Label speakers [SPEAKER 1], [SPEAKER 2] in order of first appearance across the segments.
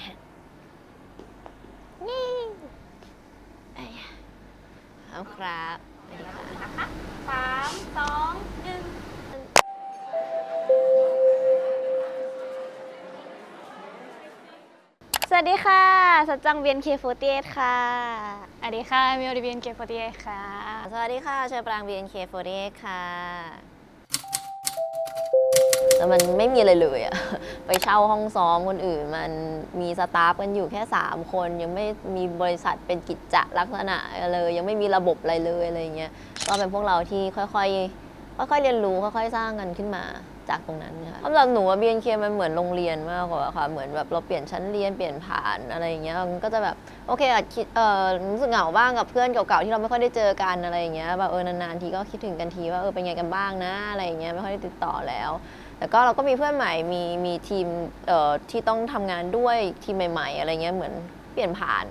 [SPEAKER 1] นะฮะนี่ไอ้ยะเอาครับสวัสดีค่ะ
[SPEAKER 2] สามสองหนึ่ง
[SPEAKER 1] สวัสดีค่ะสัจจังเวียนเคโฟเตียค่ะ
[SPEAKER 2] สวัสดีค่ะมิโอริเบียนเกฟอร์ตีค่ะ
[SPEAKER 1] สวัสดีค่ะเชอปรางเวียนเคโฟเตียค่ะ แต่มันไม่มีอะไรเลยอะไปเช่าห้องซ้อมคนอื่น มันมีสตาฟกันอยู่แค่ 3 คน ยังไม่มีบริษัทเป็นกิจจะลักษณะเลย ยังไม่มีระบบอะไรเลยอะไรเงี้ยก็เป็นพวกเราที่ค่อยๆค่อยๆเรียนรู้ค่อยๆสร้างกันขึ้นมาจากตรงนั้นค่ะสำหรับหนูว่า BNK มันเหมือนโรงเรียนมากกว่าค่ะ เหมือนแบบเราเปลี่ยนชั้นเรียนเปลี่ยนผ่านอะไรอย่างเงี้ย มันก็จะแบบโอเคอาจคิดเออรู้สึกเหงาบ้างกับเพื่อนเก่าๆที่เราไม่ค่อยได้เจอกันอะไรอย่างเงี้ยแบบเออนานๆทีก็คิดถึงกันทีว่าเออเป็นไงกันบ้างนะอะไรอย่างเงี้ยไม่ค่อยได้ติดต่อแล้ว แต่ก็เราก็มีเพื่อนใหม่มีมีทีมเอ่อที่ต้องทำงานด้วยทีมใหม่ ๆ อะไรเงี้ยเหมือนเปลี่ยนผ่าน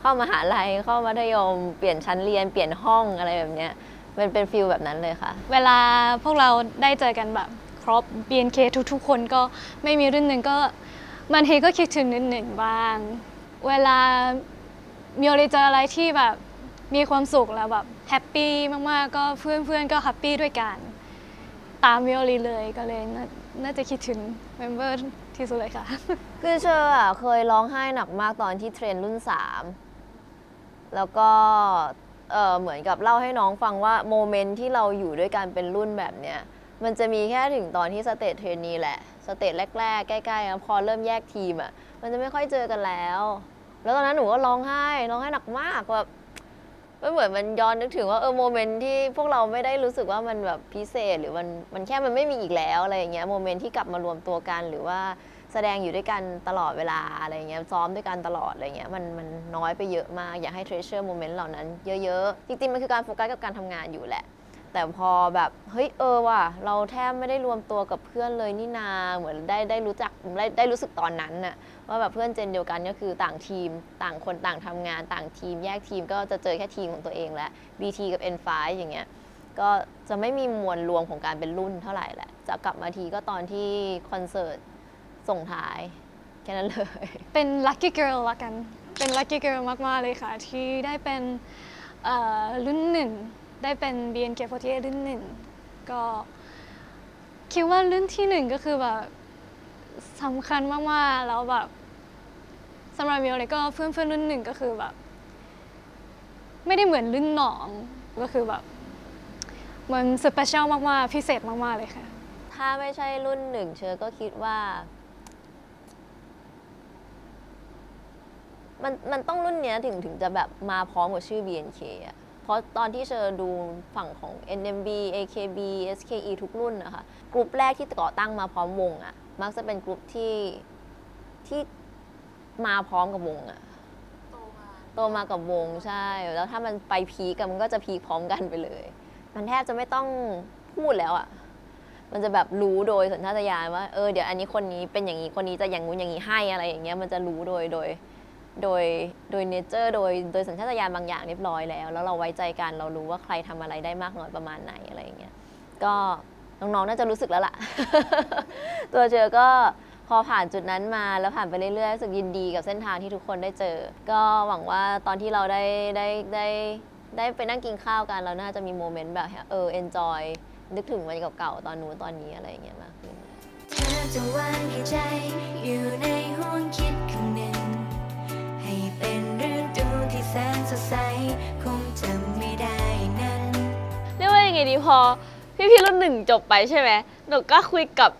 [SPEAKER 1] เข้ามาหาลัยเข้ามัธยม เปลี่ยนชั้นเรียนเปลี่ยนห้องอะไรแบบเนี้ยเป็นเป็นฟิลแบบนั้นเลยค่ะ
[SPEAKER 2] เวลาพวกเราได้เจอกันแบบครบ BNK ทุกๆ คนก็ไม่มีรุ่นหนึ่งก็บางทีก็คิดถึงนิดหนึ่งบ้าง เวลามิโอริเจออะไรที่แบบมีความสุขแล้วแบบแฮปปี้มากๆ ก็เพื่อนๆก็แฮปปี้ด้วยกัน ตามมิโอริเลยก็เลยนาน่าจะคิดถึงเมมเบอร์ที่สุดเลยค่ะ
[SPEAKER 1] คือเชออะเคยร้องไห้หนักมากตอนที่เทรนรุ่น 3 แล้วก็เอ่อเหมือนกับเล่าให้น้องฟังว่าโมเมนต์ที่เราอยู่ด้วยกันเป็นรุ่นแบบเนี้ยมันจะมีแค่ถึงตอนที่สเตจเทรนนีแหละ สเตจแรกๆ ใกล้ๆพอเริ่มแยกทีมอะมันจะไม่ค่อยเจอกันแล้ว แล้วตอนนั้นหนูก็ร้องไห้ร้องไห้หนักมากแบบ มันเหมือนมันย้อนนึกถึงว่าเออโมเมนต์ที่พวกเราไม่ได้รู้สึกว่ามันแบบพิเศษ หรือมันมันแค่มันไม่มีอีกแล้วอะไรอย่างเงี้ยโมเมนต์ที่กลับมารวมตัวกันหรือว่าแสดงอยู่ด้วยกันตลอดเวลาอะไรเงี้ยซ้อมด้วยกันตลอดอะไรเงี้ยมันมันน้อยไปเยอะมากอยากให้ treasure moment เหล่านั้นเยอะๆ จริงๆ มันคือการโฟกัสกับการทำงานอยู่แหละ แต่พอแบบเฮ้ยเออว่ะเราแทบไม่ได้รวมตัวกับเพื่อนเลยนี่นาเหมือนได้ได้รู้จักได้ได้รู้สึกตอนนั้นน่ะว่าแบบเพื่อนเจนเดียวกันก็คือต่างทีม ต่างคนต่างทำงาน ต่างทีม แยกทีมก็จะเจอแค่ทีมของตัวเองแล้ว BT กับ N5 อย่างเงี้ยก็จะไม่มีมวลรวมของการเป็นรุ่นเท่าไหร่แหละ จะกลับมาทีก็ตอนที่คอนเสิร์ตส่งท้าย แค่นั้นเลย
[SPEAKER 2] เป็น lucky girl ละกัน เป็น lucky girl มาก ๆ เลยค่ะ ที่ได้เป็นรุ่นหนึ่ง ได้เป็น BNK48 รุ่นหนึ่งก็คิดว่ารุ่นที่หนึ่งก็คือแบบสำคัญมากๆแล้วแบบสำหรับมิวเลยก็เพื่อนเพื่อนๆรุ่นหนึ่งก็คือแบบ ไม่ได้เหมือนรุ่นน้องก็คือแบบมันสเปเชียลมากๆพิเศษมากๆเลยค่ะ
[SPEAKER 1] ถ้าไม่ใช่รุ่นหนึ่งเชอก็คิดว่า มันมันต้องรุ่นเนี้ยถึงถึงจะแบบมาพร้อมกับชื่อ BNK อะ ราะตอนที่เชอดูฝั่งของ NMB AKB SKE ทุกรุ่นนะคะกลุ่มแรกที่ก่อตั้งมาพร้อมวงอะมักจะเป็นกลุ่มที่ที่มาพร้อมกับวงอะโตมากับวงใช่ แล้วถ้ามันไปพีคกันมันก็จะพีคพร้อมกันไปเลย มันแทบจะไม่ต้องพูดแล้วอะมันจะแบบรู้โดยสัญชาตญาณว่าเออเดี๋ยวอันนี้คนนี้เป็นอย่างนี้คนนี้จะอย่างงู้นอย่างนี้ให้อะไรอย่างเงี้ยมันจะรู้โดยโดย โดยโดยเนเจอร์โดยโดยสัญชาตญาณบางอย่างเรียบร้อยแล้ว แล้วเราไว้ใจกันเรารู้ว่าใครทำอะไรได้มากน้อยประมาณไหนอะไรอย่างเงี้ยก็น้องๆน่าจะรู้สึกแล้วล่ะ ตัวเจอก็พอผ่านจุดนั้นมาแล้วผ่านไปเรื่อยๆรู้สึกยินดีกับเส้นทางที่ทุกคนได้เจอ ก็หวังว่าตอนที่เราได้ได้ได้ได้ไปนั่งกินข้าวกัน เราน่าจะมีโมเมนต์แบบเออ enjoy นึกถึงวันเก่าๆตอนนู้นตอนนี้อะไรอย่างเงี้ยมากขึ้น
[SPEAKER 3] เป็นฤดูที่แสนสดใส คงจำไม่ได้นั้น
[SPEAKER 4] เรียกว่ายังไงดีพอ พี่พี่รุ่นหนึ่งจบไปใช่ไหมหนูก็คุยกับ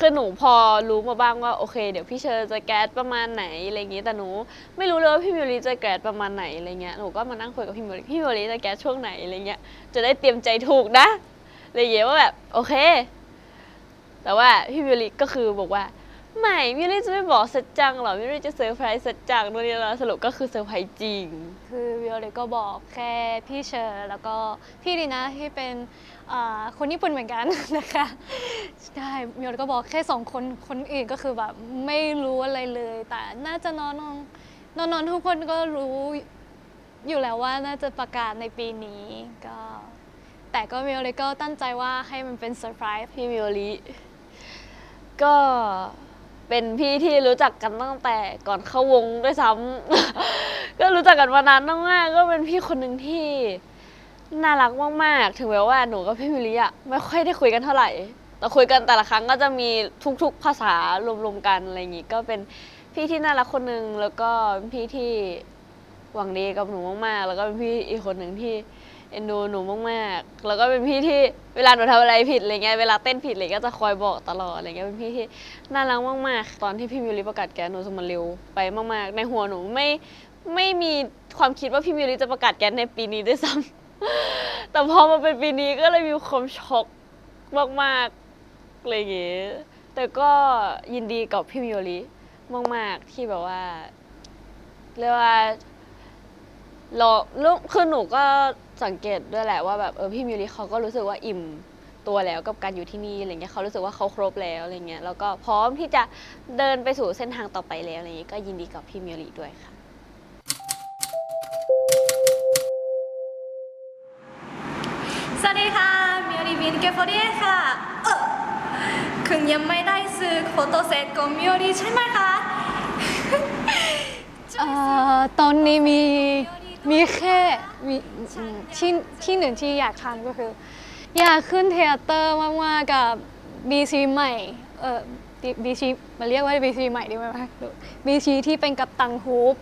[SPEAKER 4] คือหนูพอรู้มาบ้างว่าโอเค เดี๋ยวพี่เชอร์จะแก๊สประมาณไหนอะไรอย่างงี้แต่หนูไม่รู้เลยว่าพี่มิวรีจะแก๊สประมาณไหนอะไรเงี้ยหนูก็มานั่งคุยกับพี่มิวรีพี่มิวรีจะแก๊สช่วงไหนอะไรเงี้ยจะได้เตรียมใจถูกนะอะไรอย่างเงี้ยว่าแบบโอเค แต่ว่าพี่มิวรีก็คือบอกว่า ไม่มิวรีจะไม่บอกสัจจังหรอกมิวรีจะเซอร์ไพรส์สัจจังนู่นนี่นั่นสรุปก็คือเซอร์ไพรส์จริง
[SPEAKER 2] คือวิโอเลก็บอกแค่พี่เชอร์แล้วก็พี่ดีนะที่เป็นอ่าคนญี่ปุ่นเหมือนกัน นะคะใช่วิโอเลก็บอกแค่สองคนคนอื่นก็คือแบบไม่รู้อะไรเลย แต่น่าจะนอนนอนนอนๆทุกคนก็รู้อยู่แล้วว่าน่าจะประกาศในปีนี้ก็ แต่ก็วิโอเลก็ตั้งใจว่าให้มันเป็นเซอร์ไพรส์
[SPEAKER 4] พี่มิโอริก็ เป็นพี่ที่รู้จักกันตั้งแต่ก่อนเข้าวงด้วยซ้ำ ก็รู้จักกันมานานมากๆก็เป็นพี่คนหนึ่งที่น่ารักมากๆ ถึงแม้ว่าหนูกับพี่มิลิอะไม่ค่อยได้คุยกันเท่าไหร่ แต่คุยกันแต่ละครั้งก็จะมีทุกๆภาษารวมๆกันอะไรอย่างงี้ก็เป็นพี่ที่น่ารักคนหนึ่งแล้วก็เป็นพี่ที่หวังดีกับหนูมากๆ แล้วก็เป็นพี่อีกคนหนึ่งที่ เอ็นดูหนูมากๆ แล้วก็เป็นพี่ที่เวลาหนูทำอะไรผิดอะไรเงี้ย เวลาเต้นผิดอะไรก็จะคอยบอกตลอดอะไรเงี้ย เป็นพี่ที่น่ารักมากๆ ตอนที่พี่มิวริประกาศแกนหนูสมันเร็วไปมากๆ ในหัวหนูไม่ไม่มีความคิดว่าพี่มิวริจะประกาศแกนในปีนี้ด้วยซ้ำ แต่พอมาเป็นปีนี้ก็เลยมีความช็อกมากๆอะไรเงี้ย แต่ก็ยินดีกับพี่มิวริมาก ๆ ที่แบบว่าเรียกว่ารอลูกคือหนูก็ สังเกตด้วยแหละว่าแบบเออพี่มิวริเขาก็รู้สึกว่าอิ่มตัวแล้วกับการอยู่ที่นี่อะไรเงี้ยเขารู้สึกว่าเขาครบแล้วอะไรเงี้ยแล้วก็พร้อมที่จะเดินไปสู่เส้นทางต่อไปแล้วอะไรเงี้ยก็ยินดีกับพี่มิวริด้วยค่ะ
[SPEAKER 5] สวัสดีค่ะ มิวรีวินเกฟอรีค่ะเออคุณยังไม่ได้ซื้อโฟโต้เซตของมิวรีใช่ไหมคะ
[SPEAKER 2] เอ่อตอนนี้มี มีแค่มีที่ที่หนึ่งที่อยากทำก็คือ อยากขึ้นเทเตอร์มากๆกับ BC ใหม่เออ BC มาเรียกว่า BC ใหม่ดีไหมคะ BC ที่เป็นกับตังฮูป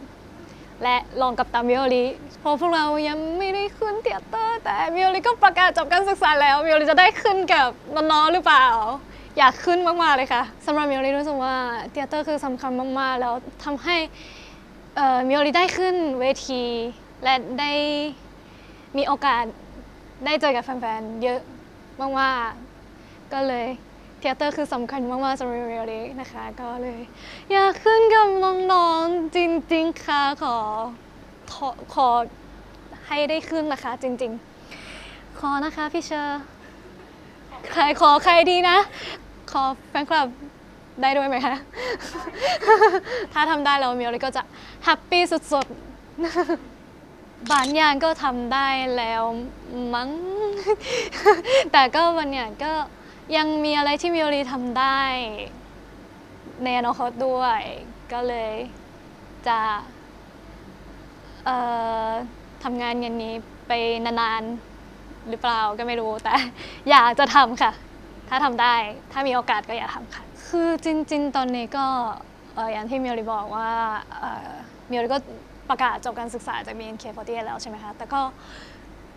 [SPEAKER 2] และลองกับตังมิโอริเพราะพวกเรายังไม่ได้ขึ้นเทเตอร์ แต่มิโอริก็ประกาศจบการศึกษาแล้วมิโอริจะได้ขึ้นกับน้องๆหรือเปล่าอยากขึ้นมากๆเลยค่ะสำหรับมิโอริรู้สึกว่าเทเตอร์คือสำคัญมากๆ แล้วทำให้มิโอริได้ขึ้นเวที และได้มีโอกาสได้เจอกับแฟนๆ เยอะมากๆ ก็เลยเทเตอร์คือสำคัญมากๆสำหรับมิโอรินะคะ ก็เลย อยากขึ้นกับน้องๆ จริงๆ ค่ะ ขอขอให้ได้ขึ้นนะคะ จริงๆ ขอนะคะพี่เชอร์ใครขอใครดีนะ ขอแฟนคลับได้ด้วยไหมคะ ถ้าทำได้แล้วมิโอริก็จะแฮปปี้สุดๆ บางอย่างก็ทำได้แล้วมั้ง แต่ก็บางอย่างก็ยังมีอะไรที่มิโอริทำได้ ในอนาคตด้วย ก็เลยจะเอ่อทำงานอย่างนี้ไปนานๆ หรือเปล่าก็ไม่รู้แต่ อยากจะทำค่ะ ถ้าทำได้ถ้ามีโอกาสก็อยากทำค่ะ คือจริง ๆ ตอนนี้ก็อย่างที่มิโอริบอกว่ามิโอริก็ ประกาศจบการศึกษาจาก BNK48 แล้วใช่ไหมคะ แต่ก็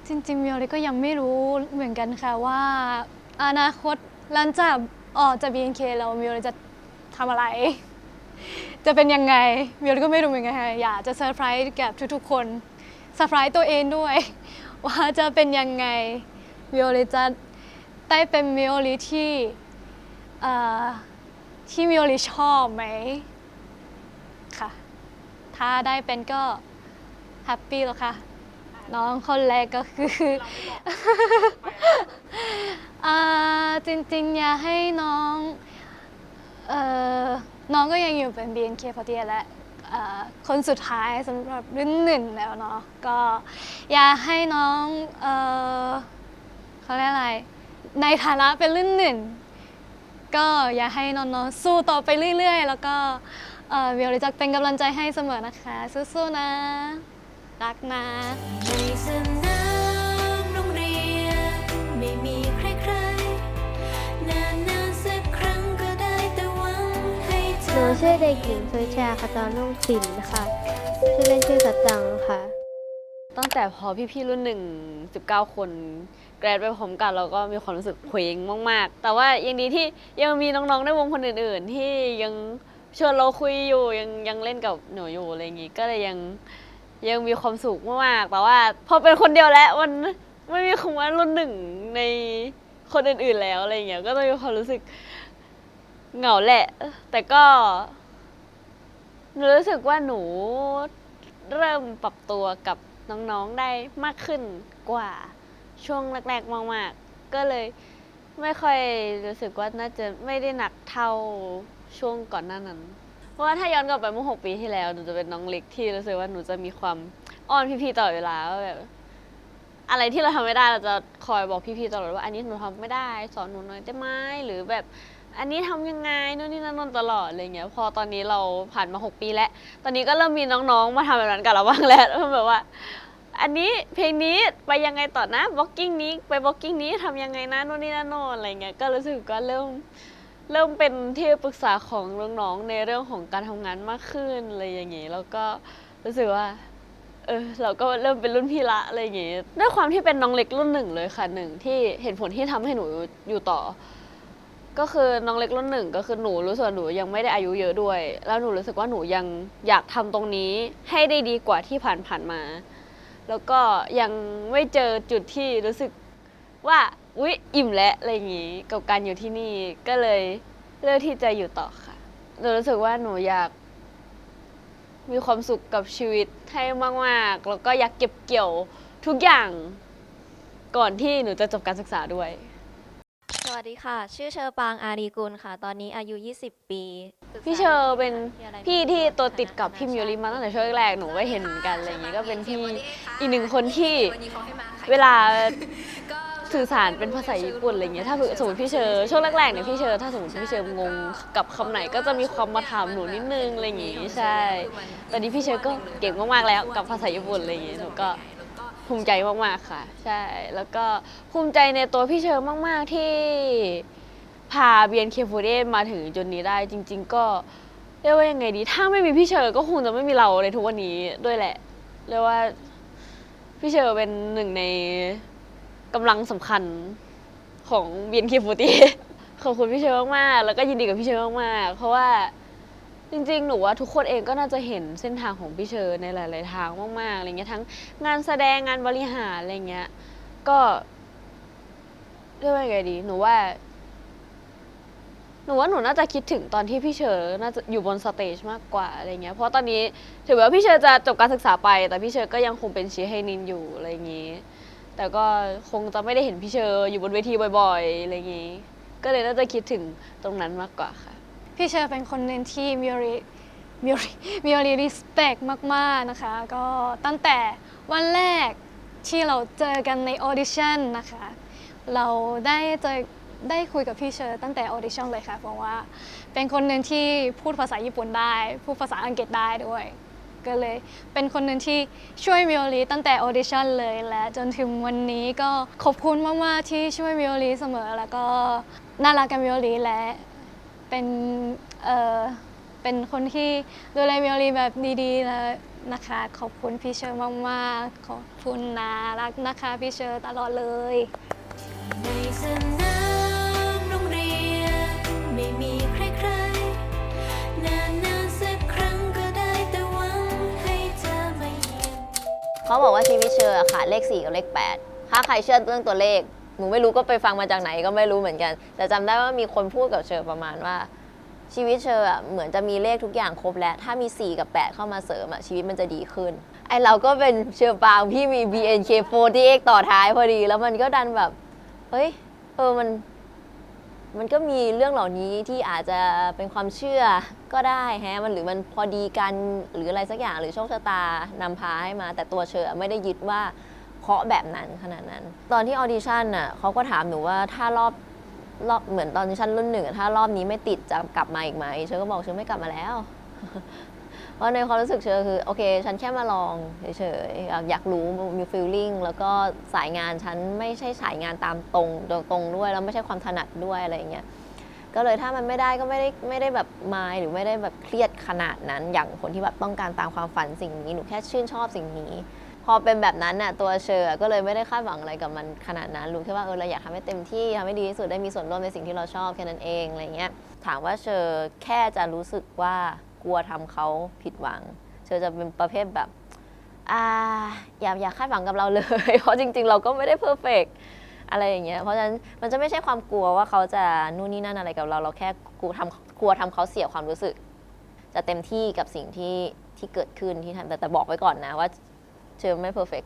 [SPEAKER 2] จริงๆมิโอริก็ยังไม่รู้เหมือนกันค่ะว่า อนาคตหลังจากออกจาก BNK แล้วมิโอริจะทำอะไร จะเป็นยังไงมิโอริก็ไม่รู้เหมือนกันค่ะอยากจะเซอร์ไพรส์กับทุกๆคนเซอร์ไพรส์ตัวเองด้วย ว่าจะเป็นยังไงมิโอริจะได้เป็นมิโอริที่เอ่อที่มิโอริชอบไหม ถ้าได้เป็นก็แฮปปี้แล้วค่ะ น้องคนแรกก็คืออ่าจริงๆ อยากให้น้องเอ่อน้องก็ยังอยู่เป็น BNK48 และเอ่อคนสุดท้ายสำหรับรุ่นหนึ่งแล้วเนาะก็อยากให้น้องเอ่อเขาเรียกอะไร ในฐานะเป็นรุ่นหนึ่งก็อยากให้น้องๆสู้ต่อไปเรื่อยๆ แล้วก็ เอ่อเวียริจะเป็นกำลังใจให้เสมอนะคะ สู้ๆนะ รักนะ
[SPEAKER 3] ในสนามโรงเรียนไม่มีใครๆ นานๆสักครั้งก็ได้แต่หวังให้เธ
[SPEAKER 6] หนู
[SPEAKER 3] อ
[SPEAKER 6] ชื่อเด็กหญิงสุชาขจรนุ่งศิลป์ค่ะ ชื่อเล่นชื่อสัจจังค่ะ
[SPEAKER 4] ตั้งแต่พอพี่ๆรุ่นหนึ่งสิบเก้าคนแกรดไปพร้อมกันเราก็มีความรู้สึกเคว้งมาก ๆ แต่ว่ายังดีที่ยังมีน้องๆในวงคนอื่น ๆ ที่ยัง ชวนเราคุยอยู่ยังยังเล่นกับหนูอยู่อะไรอย่างงี้ก็เลยยังยังมีความสุขมากๆแต่ว่าพอเป็นคนเดียวแล้วมันไม่มีคำว่ารุ่นหนึ่งในคนอื่นๆแล้วอะไรอย่างเงี้ยก็จะมีความรู้สึกเหงาแหละ แต่ก็หนูรู้สึกว่าหนูเริ่มปรับตัวกับน้องๆได้มากขึ้นกว่าช่วงแรก ๆ มาก ๆ ก็เลยไม่ค่อยรู้สึกว่าน่าจะไม่ได้หนักเท่า ช่วงก่อนหน้านั้น เพราะว่าถ้าย้อนกลับไปเมื่อหกปีที่แล้วหนูจะเป็นน้องเล็กที่รู้สึกว่าหนูจะมีความอ้อนพี่ๆตลอดเวลาว่าแบบอะไรที่เราทำไม่ได้เราจะคอยบอกพี่ๆตลอดว่าอันนี้หนูทำไม่ได้ สอนหนูหน่อยได้ไหมหรือแบบอันนี้ทำยังไงนู่นนี่นั่นนนตลอดอะไรเงี้ย พอตอนนี้เราผ่านมา 6 ปีแล้ว ตอนนี้ก็เริ่มมีน้องๆ มาทำแบบนั้นกับเราบ้างแล้วแบบว่า อันนี้เพลงนี้ไปยังไงต่อนะบล็อกกิ้งนี้ไปบล็อกกิ้งนี้ทำยังไงนะนู่นนี่นั่นนนอะไรเงี้ยก็รู้สึกก็เริ่ม เริ่มเป็นที่ปรึกษาของน้องๆในเรื่องของการทำงานมากขึ้นอะไรอย่างงี้แล้วก็รู้สึกว่าเออเราก็เริ่มเป็นรุ่นพี่ละอะไรอย่างงี้ด้วยความที่เป็นน้องเล็กรุ่นหนึ่งเลยค่ะหนึ่งที่เหตุผลที่ทำให้หนูอยู่ต่อ ก็คือน้องเล็กรุ่นหนึ่งก็คือหนูรู้สึกว่าหนูยังไม่ได้อายุเยอะด้วย แล้วหนูรู้สึกว่าหนูยังอยากทำตรงนี้ให้ได้ดีกว่าที่ผ่านผ่านๆมา แล้วก็ยังไม่เจอจุดที่รู้สึกว่า อุ๊ยอิ่มแล้วอะไรอย่างงี้กับการอยู่ที่นี่ก็เลยเลือกที่จะอยู่ต่อค่ะหนูรู้สึกว่าหนูอยาก มีความสุขกับชีวิตให้มากๆ แล้วก็อยากเก็บเกี่ยวทุกอย่างก่อนที่หนูจะจบการศึกษาด้วย
[SPEAKER 6] สวัสดีค่ะ ชื่อเชอปางอารีกุลค่ะ ตอนนี้อายุ 20 ปีศึกษา
[SPEAKER 4] พี่เชอร์เป็น
[SPEAKER 6] วิทยาลัย
[SPEAKER 4] พี่ที่ตัวติดกับพี่มิวริมาตั้งแต่ช่วงแรกหนูก็เห็นเหมือนกันอะไรอย่างงี้ก็เป็นพี่อีกหนึ่งคนที่เวลา สื่อสารเป็นภาษาญี่ปุ่นอะไรเงี้ยถ้าสมมติพี่เชอร์ช่วงแรกๆเนี่ยพี่เชอร์ถ้าสมมติพี่เชอร์งงกับคำไหนก็จะมีความมาถามหนูนิดนึงอะไรอย่างงี้ใช่ ตอนนี้พี่เชอร์ก็เก่งมากๆแล้วกับภาษาญี่ปุ่นอะไรอย่างงี้ยหนูก็ภูมิใจมากๆค่ะ ใช่แล้วก็ภูมิใจในตัวพี่เชอร์มาก ๆที่พา BNK48 มาถึงจุดนี้ได้จริง ๆ ก็เรียกว่ายังไงดี ถ้าไม่มีพี่เชอร์ก็คงจะไม่มีเราในทุกวันนี้ด้วยแหละเรียกว่าพี่เชอร์เป็นหนึ่งใน กำลังสำคัญของ BNK48 ขอบคุณพี่เชอร์มากๆแล้วก็ยินดีกับพี่เชอร์มากๆเพราะว่าจริงๆ หนูว่าทุกคนเองก็น่าจะเห็นเส้นทางของพี่เชอร์ในหลาย ๆ ทางมากๆอะไรเงี้ยทั้งงานแสดงงานบริหารอะไรเงี้ย ก็เรียกว่าไงดี หนูว่า หนูว่าหนูน่าจะคิดถึงตอนที่พี่เชอร์น่าจะอยู่บนสเตจมากกว่าอะไรเงี้ยเพราะตอนนี้ถือว่าพี่เชอร์จะจบการศึกษาไป แต่พี่เชอร์ก็ยังคงเป็นชีให้นินอยู่อะไรอย่างงี้ แต่ก็คงจะไม่ได้เห็นพี่เชอร์อยู่บนเวทีบ่อยๆ อะไรอย่างงี้ ก็เลยน่าจะคิดถึงตรงนั้นมากกว่าค่ะ
[SPEAKER 2] พี่เชอร์เป็นคนหนึ่งที่มิวริมิวริมิวริ respect มากๆนะคะ ก็ตั้งแต่วันแรกที่เราเจอกันในออดิชั่นนะคะ เราได้เจอได้คุยกับพี่เชอร์ตั้งแต่ออดิชั่นเลยค่ะ เพราะว่าเป็นคนหนึ่งที่พูดภาษาญี่ปุ่นได้ พูดภาษาอังกฤษได้ด้วย ก็เลย เป็นคนหนึ่งที่ช่วยมิโอรีตั้งแต่ออดิชั่นเลยและจนถึงวันนี้ก็ขอบคุณมาก ๆ ที่ช่วยมิโอรีเสมอ แล้วก็น่ารักกับมิโอรีและเป็นเออเป็นคนที่ดูแลมิโอรีแบบดีๆแล้วนะคะ ขอบคุณพี่เชอร์มากๆขอบคุณนะรักนะคะพี่เชอร์ตลอดเลย
[SPEAKER 3] เขา
[SPEAKER 1] บอกว่าชีวิตเชอร์อะขาดเลข 4 กับเลข 8 ถ้าใครเชื่อเรื่องตัวเลข หนูไม่รู้ก็ไปฟังมาจากไหนก็ไม่รู้เหมือนกัน แต่จำได้ว่ามีคนพูดกับเชอร์ประมาณว่า ชีวิตเชอร์อะเหมือนจะมีเลขทุกอย่างครบแล้ว ถ้ามี 4 กับ 8 เข้ามาเสริมอะชีวิตมันจะดีขึ้น ไอเราก็เป็นเชอร์ปางพี่มี BNK48 ต่อท้ายพอดี แล้วมันก็ดันแบบ เฮ้ย เออมัน มันก็มีเรื่องเหล่านี้ที่อาจจะเป็นความเชื่อก็ได้แฮะมันหรือมันพอดีกันหรืออะไรสักอย่างหรือโชคชะตานำพาให้มา แต่ตัวเชอไม่ได้ยึดว่าเคาะแบบนั้นขนาดนั้น ตอนที่ออดิชั่นน่ะเขาก็ถามหนูว่าถ้ารอบรอบเหมือนตอนที่ฉันรุ่นหนึ่งอะถ้ารอบนี้ไม่ติดจะกลับมาอีกไหมเชอก็บอกเชอไม่กลับมาแล้ว เพราะในความรู้สึกเชอคือโอเค ฉันแค่มาลองเฉยๆอยากรู้มีฟีลลิ่งแล้วก็สายงานฉันไม่ใช่สายงานตามตรงตรงด้วย แล้วไม่ใช่ความถนัดด้วยอะไรเงี้ยก็เลยถ้ามันไม่ได้ก็ไม่ได้ไม่ได้แบบมายหรือไม่ได้แบบเครียดขนาดนั้น อย่างคนที่แบบต้องการตามความฝันสิ่งนี้หนูแค่ชื่นชอบสิ่งนี้ พอเป็นแบบนั้นน่ะตัวเชอร์ก็เลยไม่ได้คาดหวังอะไรกับมันขนาดนั้นรู้แค่ว่าเออเราอยากทำให้เต็มที่ทำให้ดีที่สุดได้มีส่วนร่วมในสิ่งที่เราชอบแค่นั้นเองอะไรเงี้ยถามว่าเชอร์แค่จะรู้สึกว่า กลัวทำเขาผิดหวังเชอจะเป็นประเภทแบบอ่าอย่าอย่าคาดหวังกับเราเลย เพราะจริง ๆ เราก็ไม่ได้เพอร์เฟกอะไรอย่างเงี้ยเพราะฉะนั้นมันจะไม่ใช่ความกลัวว่าเขาจะนู่นนี่นั่นอะไรกับเรา เราแค่กลัวทำกลัวทำเขาเสียความรู้สึก จะเต็มที่กับสิ่งที่ที่เกิดขึ้นที่ทำแต่แต่บอกไว้ก่อนนะว่าเธอไม่เพอร์เฟก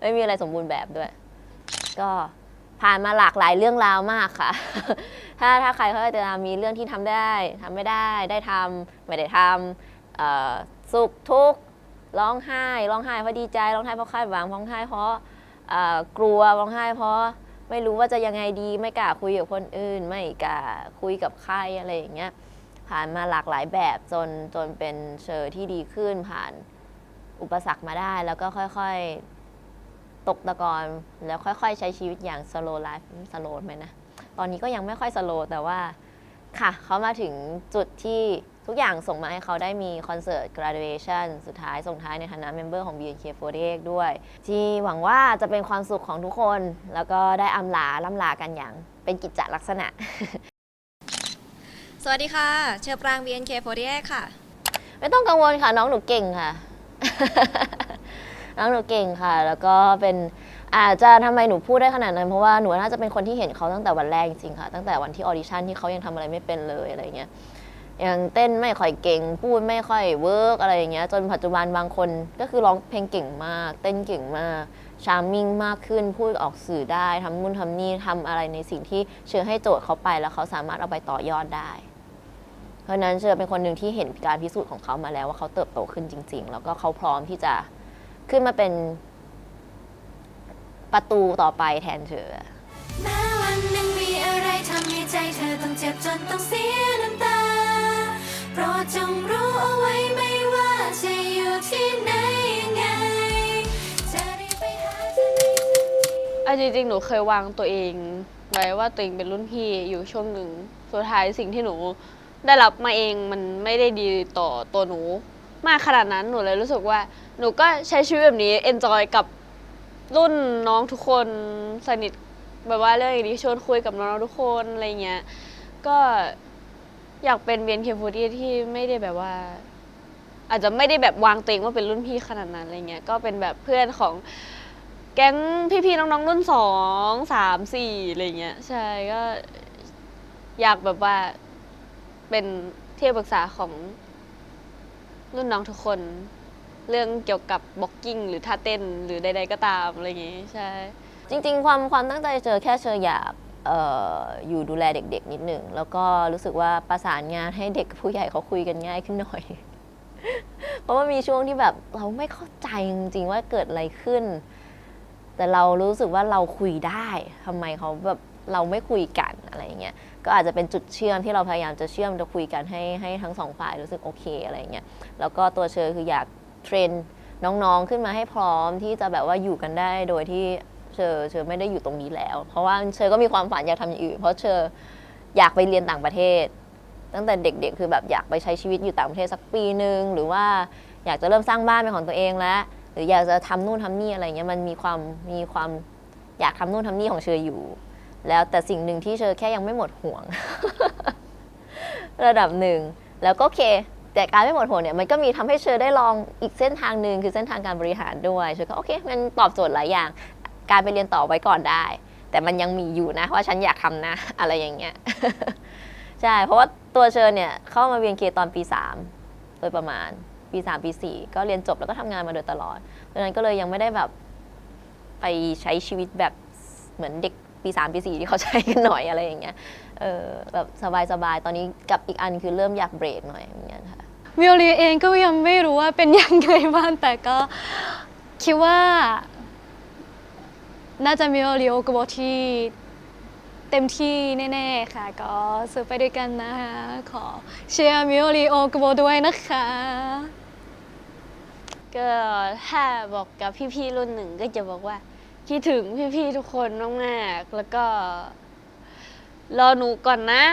[SPEAKER 1] ไม่มีอะไรสมบูรณ์แบบด้วย ก็ ผ่านมาหลากหลายเรื่องราวมากค่ะ ถ้าถ้าใครเขาจะมีเรื่องที่ทำได้ทำไม่ได้ ได้ทำไม่ได้ทำสุขทุกข์ร้องไห้ ร้องไห้เพราะดีใจ ร้องไห้เพราะคาดหวัง ร้องไห้เพราะกลัว ร้องไห้เพราะไม่รู้ว่าจะยังไงดี ไม่กล้าคุยกับคนอื่น ไม่กล้าคุยกับใครอะไรอย่างเงี้ย ผ่านมาหลากหลายแบบจนจนเป็นเชอร์ที่ดีขึ้นผ่านอุปสรรคมาได้แล้วก็ค่อยๆ ตกตะกอนแล้วค่อยๆ ใช้ชีวิตอย่าง slow life slow ไหมนะ ตอนนี้ก็ยังไม่ค่อย slow แต่ว่าค่ะ เขามาถึงจุดที่ทุกอย่างส่งมาให้เขาได้มีคอนเสิร์ต graduation สุดท้ายส่งท้ายในฐานะเมมเบอร์ของ BNK48 ด้วย ที่หวังว่าจะเป็นความสุขของทุกคน แล้วก็ได้อำลาล่ำลากันอย่างเป็นกิจจลักษณะ
[SPEAKER 6] สวัสดีค่ะ เชอปราง BNK48 ค่ะ
[SPEAKER 1] ไม่ต้องกังวลค่ะ น้องหนูเก่งค่ะ น้องหนูเก่งค่ะ แล้วก็เป็นอาจจะทำไมหนูพูดได้ขนาดนั้น เพราะว่าหนูน่าจะเป็นคนที่เห็นเขาตั้งแต่วันแรกจริงๆค่ะ ตั้งแต่วันที่ออดิชั่นที่เขายังทำอะไรไม่เป็นเลยอะไรเงี้ย ยังเต้นไม่ค่อยเก่ง พูดไม่ค่อยเวิร์กอะไรอย่างเงี้ย จนปัจจุบันบางคนก็คือร้องเพลงเก่งมาก เต้นเก่งมากชาร์มมิ่งมากขึ้น พูดออกสื่อได้ทำนู่นทำนี่ทำอะไรในสิ่งที่เชื่อให้โจทย์เขาไปแล้วเขาสามารถเอาไปต่อยอดได้ เพราะฉะนั้นเชื่อเป็นคนหนึ่งที่เห็นการพิสูจน์ของเขามาแล้วว่าเขาเติบโตขึ้นจริง ๆ แล้วก็เขาพร้อมที่จะ ขึ้นมาเป็นประตูต่อไปแทนเธอ
[SPEAKER 3] แม้วันหนึ่งมีอะไรทำให้ใจเธอต้องเจ็บจนต้องเสียน้ำตา โปรดจงรู้เอาไว้ไม่ว่าจะอยู่ที่ไหนยังไง จะรีบไปหาเธอใน
[SPEAKER 4] เอาจริงๆ หนูเคยวางตัวเอง ไว้ว่าตัวเองเป็นรุ่นพี่อยู่ช่วงหนึ่ง สุดท้ายสิ่งที่หนูได้รับมาเองมันไม่ได้ดีต่อตัวหนู มากขนาดนั้นหนูเลยรู้สึกว่า หนูก็ใช้ชีวิตแบบนี้เอนจอยกับรุ่นน้องทุกคนสนิทแบบว่าเรื่องอย่างนี้ชวนคุยกับน้องๆทุกคนอะไรเงี้ยก็อยากเป็นเบียนเคฟูดี้ที่ไม่ได้แบบว่า อาจจะไม่ได้แบบวางตัวเองว่าเป็นรุ่นพี่ขนาดนั้นอะไรเงี้ยก็เป็นแบบเพื่อนของแก๊งพี่ๆน้องๆรุ่นสองสามสี่อะไรเงี้ยใช่ก็อยากแบบว่าเป็นที่ปรึกษาของ รุ่นน้องทุกคน เรื่องเกี่ยวกับบ็อกกิ้งหรือท่าเต้นหรือใดๆก็ตามอะไรอย่างงี้ใช่
[SPEAKER 1] จริง ๆ ความความตั้งใจเจอแค่เชออยากเอ่ออยู่ดูแลเด็กๆ นิดหนึ่ง แล้วก็รู้สึกว่าประสานงานให้เด็กกับผู้ใหญ่เขาคุยกันง่ายขึ้นหน่อย เพราะว่ามีช่วงที่แบบเราไม่เข้าใจจริงๆว่าเกิดอะไรขึ้น แต่เรารู้สึกว่าเราคุยได้ทำไมเขาแบบเราไม่คุยกันอะไรอย่างเงี้ย ก็อาจจะเป็นจุดเชื่อมที่เราพยายามจะเชื่อมจะคุยกันให้ให้ทั้งสองฝ่ายรู้สึกโอเคอะไรเงี้ยแล้วก็ตัวเชอคืออยากเทรนน้องๆขึ้นมาให้พร้อมที่จะแบบว่าอยู่กันได้โดยที่เชอเชอไม่ได้อยู่ตรงนี้แล้ว เพราะว่าเชอก็มีความฝันอยากทำอย่างอื่น เพราะเชออยากไปเรียนต่างประเทศ ตั้งแต่เด็กๆ คือแบบอยากไปใช้ชีวิตอยู่ต่างประเทศสักปีหนึ่งหรือว่าอยากจะเริ่มสร้างบ้านเป็นของตัวเองแล้ว หรืออยากจะทำนู่นทำนี่อะไรเงี้ยมันมีความมีความอยากทำนู่นทำนี่ของเชออยู่ แล้วแต่สิ่งหนึ่งที่เชอแค่ยังไม่หมดห่วง ระดับหนึ่งแล้วก็โอเค แต่การไม่หมดห่วงเนี่ยมันก็มีทำให้เชอได้ลองอีกเส้นทางหนึ่งคือเส้นทางการบริหารด้วยเชอก็โอเคมันตอบโจทย์หลายอย่าง การไปเรียนต่อไว้ก่อนได้ แต่มันยังมีอยู่นะว่าฉันอยากทำนะ อะไรอย่างเงี้ยใช่เพราะว่าตัวเชอเนี่ยเข้ามาเรียนเคตอนปี 3 โดยประมาณปี 3 ปี 4 ก็เรียนจบแล้วก็ทำงานมาโดยตลอดดังนั้นก็เลยยังไม่ได้แบบไปใช้ชีวิตแบบเหมือนเด็ก ปี 3 ปี 4 ที่เขาใช้กันหน่อยอะไรอย่างเงี้ยเออแบบสบายๆ ตอนนี้กับอีกอันคือเริ่มอยากเบรกหน่อยเหมือนกันค่ะ
[SPEAKER 2] มิโอลีเองก็ยังไม่รู้ว่าเป็นยังไงบ้างแต่ก็คิดว่า น่าจะมิโอลีโอกโบที่เต็มที่แน่ๆค่ะ ก็ซื้อไปด้วยกันนะคะ ขอเชียร์มิโอลีโอกโบด้วยนะคะ
[SPEAKER 4] ก็ถ้าบอกกับพี่ๆรุ่นหนึ่งก็จะบอกว่า คิดถึงพี่ๆทุกคนมากๆแล้วก็ รอหนูก่อนนะ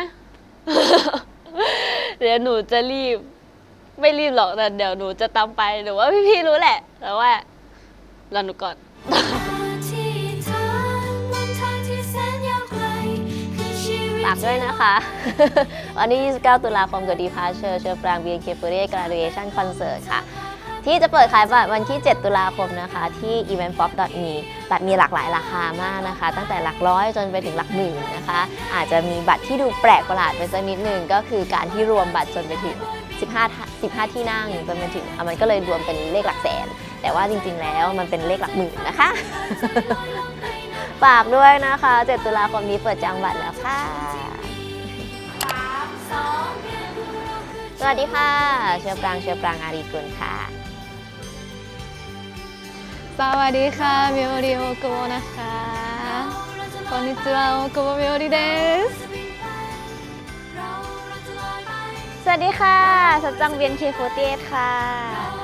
[SPEAKER 4] เดี๋ยวหนูจะรีบ ไม่รีบหรอกแต่เดี๋ยวหนูจะตามไปหรือว่าพี่ๆรู้แหละ แต่ว่ารอหนูก่อน
[SPEAKER 3] ที่ทางบนทางที่แสนยาวไกลคือชีวิต
[SPEAKER 1] ฝากด้วยนะคะ วันที่ 29 ตุลาคมกับดีพาเชอร์เชอร์ปราง BNK48 Graduation Concert ค่ะ ที่จะเปิดขายบัตรวันที่ 7 ตุลาคมนะคะ ที่ eventpop.me บัตรมีหลากหลายราคามากนะคะ ตั้งแต่หลักร้อยจนไปถึงหลักหมื่นนะคะ อาจจะมีบัตรที่ดูแปลกประหลาดไปสักนิดหนึ่งก็คือการที่รวมบัตรจนไปถึง 15ท่า15 ที่นั่งจนไปถึงอะมันก็เลยรวมเป็นเลขหลักแสน แต่ว่าจริง ๆ แล้วมันเป็นเลขหลักหมื่นนะคะฝากด้วยนะคะ 7 ตุลาคมนี้เปิดจองบัตรแล้วค่ะ สวัสดีค่ะ เชอปราง เชอปรางอารีกุลค่ะ
[SPEAKER 2] สวัสดีค่ะมิโอลีโอกโบนะคะ
[SPEAKER 3] เราจะล
[SPEAKER 2] こんにちは、大久保みおりです。
[SPEAKER 3] เราเราจะลอยไป
[SPEAKER 4] สวัสดีค่ะ สัจจังเบียนเคโฟเตค่ะ